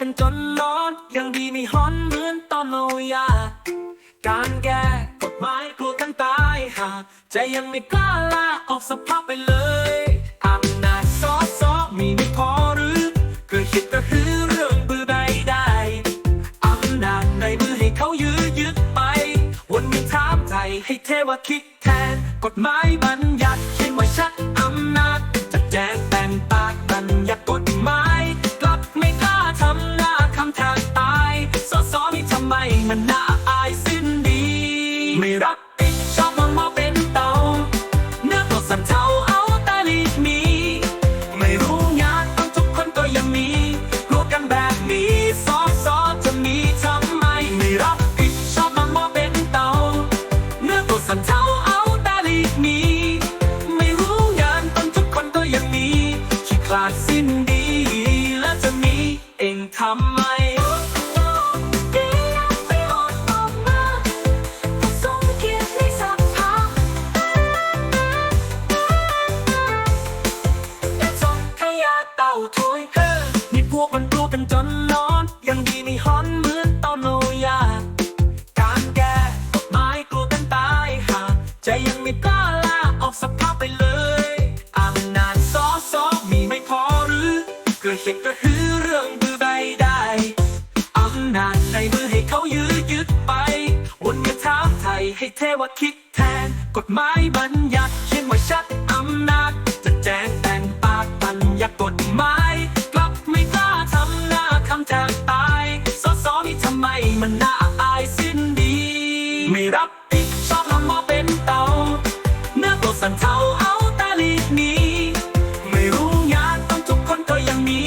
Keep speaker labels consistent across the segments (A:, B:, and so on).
A: กันจนร้อน ยังดีไม่ฮ้อนเหมือนตอนเมายา การแก้กฎหมายกลัวกันตายหาใจยังไม่กล้าลาออกสภาพไปเลยอำนาจซอซอมีไม่พอหรือเกิดคิดก็คือเรื่องบือใดได้อำนาจในมือให้เขายื้อยึดไปวนมีถามใจให้เทวคิดแทน กฎหมายบัญญัติเขียนไว้ชัดอำนาจจะแจงแต่งปากบัญญัติกฎ ถ้วยเฮ้อนี่พวกมันกลัวกันจนร้อน ยังดีไม่ฮอนเหมือนตอนโนยา การแก้กฎหมายกลัวกันตายหาใจยังไม่กล้าลาออกสภาพไปเลยอำนาจซอซอมีไม่พอหรือเกิดเหตุก็คือเรื่องบือใบได้อำนาจในมือให้เขายื้อยึดไป วนมาถาไทยให้เทวคิดแทน กฎหมายบัญญัติเขียนไว้ชัดอำนาจจะแจ้ง มันน่าอายสิ้นดี ไม่รับผิดชอบทำมอเป็นเตาเนื้อตัวสั่นเทาเอาตาลีดหนีไม่รู้งานต้องทุกคนก็ยังมี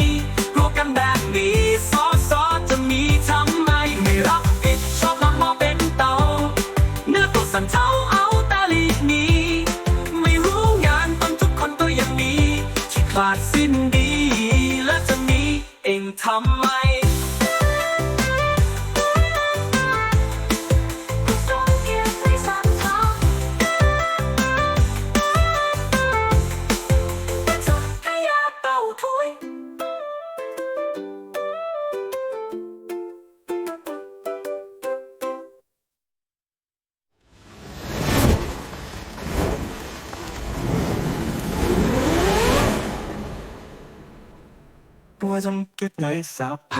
A: รู้กันแบบนี้ซอซอจะมีทำไม ไม่รับผิดชอบทำมอเป็นเตาเนื้อตัวสั่นเทาเอาตาลีดหนีไม่รู้งานต้องทุกคนก็ยังมีที่ขาดสิ้นดี และจะมีเองทำไม
B: ตัว
A: จำกิดในสับผ